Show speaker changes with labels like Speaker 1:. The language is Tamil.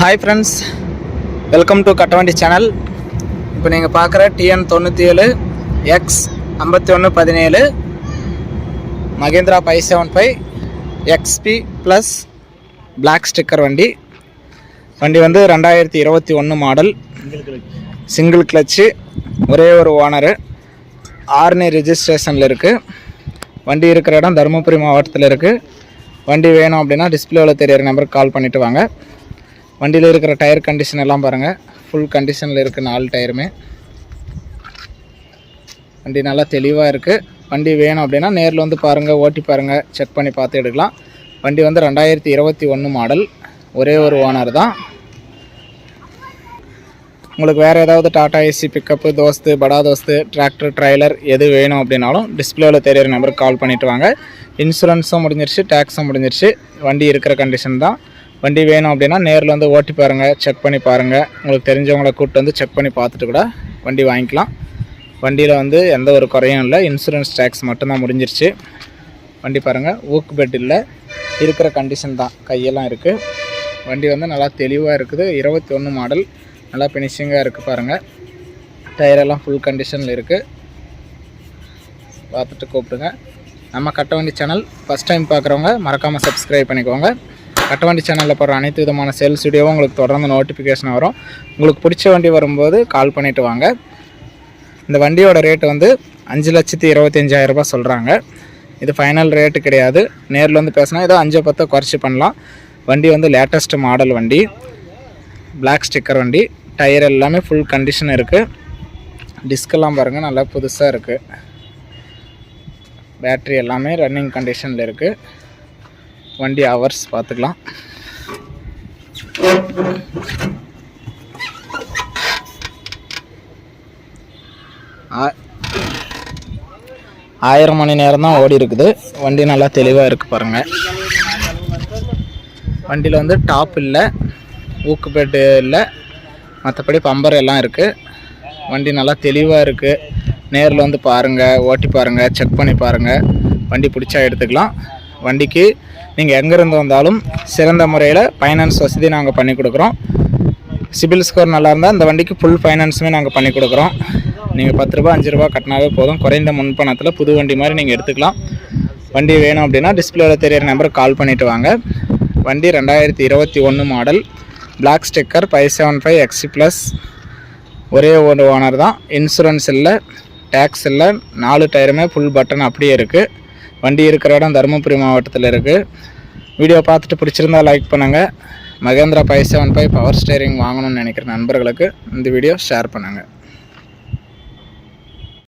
Speaker 1: Hi friends welcome to Kattavandi channel இப்போ நீங்கள் பார்க்குற டிஎன் தொண்ணூற்றி ஏழு எக்ஸ் ஐம்பத்தி ஒன்று பதினேழு Mahindra five seven five XP plus black sticker வண்டி. வண்டி வந்து ரெண்டாயிரத்தி இருபத்தி ஒன்று மாடல் சிங்கிள் கிளச்சு ஒரே ஒரு ஓனரு ஆர்னி ரிஜிஸ்ட்ரேஷனில் இருக்குது வண்டி இருக்கிற இடம் தருமபுரி மாவட்டத்தில் இருக்குது வண்டி வேணும் அப்படின்னா டிஸ்பிளேவில் தெரியிற நம்பருக்கு கால் பண்ணிவிட்டு வாங்க. வண்டியில் இருக்கிற டயர் கண்டிஷன் எல்லாம் பாருங்கள் ஃபுல் கண்டிஷனில் இருக்குது நாலு டயருமே. வண்டி நல்லா தெளிவாக இருக்குது வண்டி வேணும் அப்படின்னா நேரில் வந்து பாருங்கள் ஓட்டி பாருங்கள் செக் பண்ணி பார்த்து எடுக்கலாம். வண்டி வந்து ரெண்டாயிரத்தி இருபத்தி ஒன்று மாடல் ஒரே ஒரு ஓனர் தான். உங்களுக்கு வேறு ஏதாவது டாடா ஏசி பிக்கப்பு தோஸ்து படா தோஸ்து டிராக்டர் ட்ரைலர் எது வேணும் அப்படின்னாலும் டிஸ்பிளேவில் தெரியிற நம்பருக்கு கால் பண்ணிவிட்டு வாங்க. இன்சூரன்ஸும் முடிஞ்சிருச்சு டேக்ஸும் முடிஞ்சிருச்சு. வண்டி இருக்கிற கண்டிஷன் தான். வண்டி வேணும் அப்படின்னா நேரில் வந்து ஓட்டி பாருங்கள் செக் பண்ணி பாருங்கள் உங்களுக்கு தெரிஞ்சவங்கள கூப்பிட்டு வந்து செக் பண்ணி பார்த்துட்டு கூட வண்டி வாங்கிக்கலாம். வண்டியில் வந்து எந்த ஒரு குறையும் இல்லை. இன்சூரன்ஸ் டேக்ஸ் மட்டும்தான் முடிஞ்சிருச்சு. வண்டி பாருங்கள் ஊக்கு பெட் இல்லை. இருக்கிற கண்டிஷன் தான். கையெல்லாம் இருக்குது வண்டி வந்து நல்லா தெளிவாக இருக்குது. இருபத்தி ஒன்று மாடல் நல்லா ஃபினிஷிங்காக இருக்குது பாருங்கள் டயரெல்லாம் ஃபுல் கண்டிஷனில் இருக்குது பார்த்துட்டு கூப்பிடுங்க. நம்ம கட்ட வண்டி சேனல் ஃபஸ்ட் டைம் பார்க்குறவங்க மறக்காமல் சப்ஸ்கிரைப் பண்ணிக்கோங்க. கட்டவண்டி சேனலில் போகிற அனைத்து விதமான சேல்ஸ் வீடியோவும் உங்களுக்கு தொடர்ந்து நோட்டிஃபிகேஷன் வரும். உங்களுக்கு பிடிச்ச வண்டி வரும்போது கால் பண்ணிவிட்டு வாங்க. இந்த வண்டியோட ரேட்டு வந்து அஞ்சு லட்சத்தி இருபத்தஞ்சாயிரம் ரூபாய் சொல்கிறாங்க இது ஃபைனல் ரேட்டு கிடையாது. நேரில் வந்து பேசினா ஏதோ அஞ்சு பத்தோ குறைச்சி பண்ணலாம். வண்டி வந்து லேட்டஸ்ட் மாடல் வண்டி. பிளாக் ஸ்டிக்கர் வண்டி. டயர் எல்லாமே ஃபுல் கண்டிஷன் இருக்குது டிஸ்கெல்லாம் பாருங்கள் நல்லா புதுசாக இருக்குது பேட்ரி எல்லாமே ரன்னிங் கண்டிஷனில் இருக்குது வண்டி ஹவர்ஸ் பார்த்துக்கலாம். ஆ- ஆயிரம் மணி நேரம் தான் ஓடி இருக்குது. வண்டி நல்லா தெளிவாக இருக்குது பாருங்கள் வண்டியில் வந்து டாப் இல்லை ஊக்கு பெட்டு இல்லை மற்றபடி பம்பர் எல்லாம் இருக்குது வண்டி நல்லா தெளிவாக இருக்குது நேரில் வந்து பாருங்கள் ஓட்டி பாருங்கள் செக் பண்ணி பாருங்கள் வண்டி பிடிச்சா எடுத்துக்கலாம். வண்டிக்கு. நீங்கள் எங்கேருந்து வந்தாலும் சிறந்த முறையில் ஃபைனான்ஸ் வசதி நாங்கள் பண்ணி கொடுக்குறோம். சிபில் ஸ்கோர் நல்லா இருந்தால் இந்த வண்டிக்கு ஃபுல் ஃபைனான்ஸுமே நாங்கள் பண்ணி கொடுக்குறோம். நீங்கள் பத்து ரூபா அஞ்சு ரூபா கட்டினாவே போதும். குறைந்த முன்பணத்தில் புது வண்டி மாதிரி நீங்கள் எடுத்துக்கலாம். வண்டி வேணும் அப்படின்னா டிஸ்பிளேவில் தெரியிற நம்பருக்கு கால் பண்ணிவிட்டு வாங்க. வண்டி ரெண்டாயிரத்தி இருபத்தி ஒன்று model black sticker five seven five XP plus ஒரே ஒரு ஓனர் தான். இன்சூரன்ஸ் இல்லை டேக்ஸ் இல்லை. நாலு டயருமே ஃபுல் பட்டன் அப்படியே இருக்குது வண்டி இருக்கிற இடம் தருமபுரி மாவட்டத்தில் இருக்குது வீடியோ பார்த்துட்டு பிடிச்சிருந்தா லைக் பண்ணுங்கள் Mahindra five seven five power steering வாங்கணும்னு நினைக்கிற நண்பர்களுக்கு இந்த வீடியோ ஷேர் பண்ணுங்கள்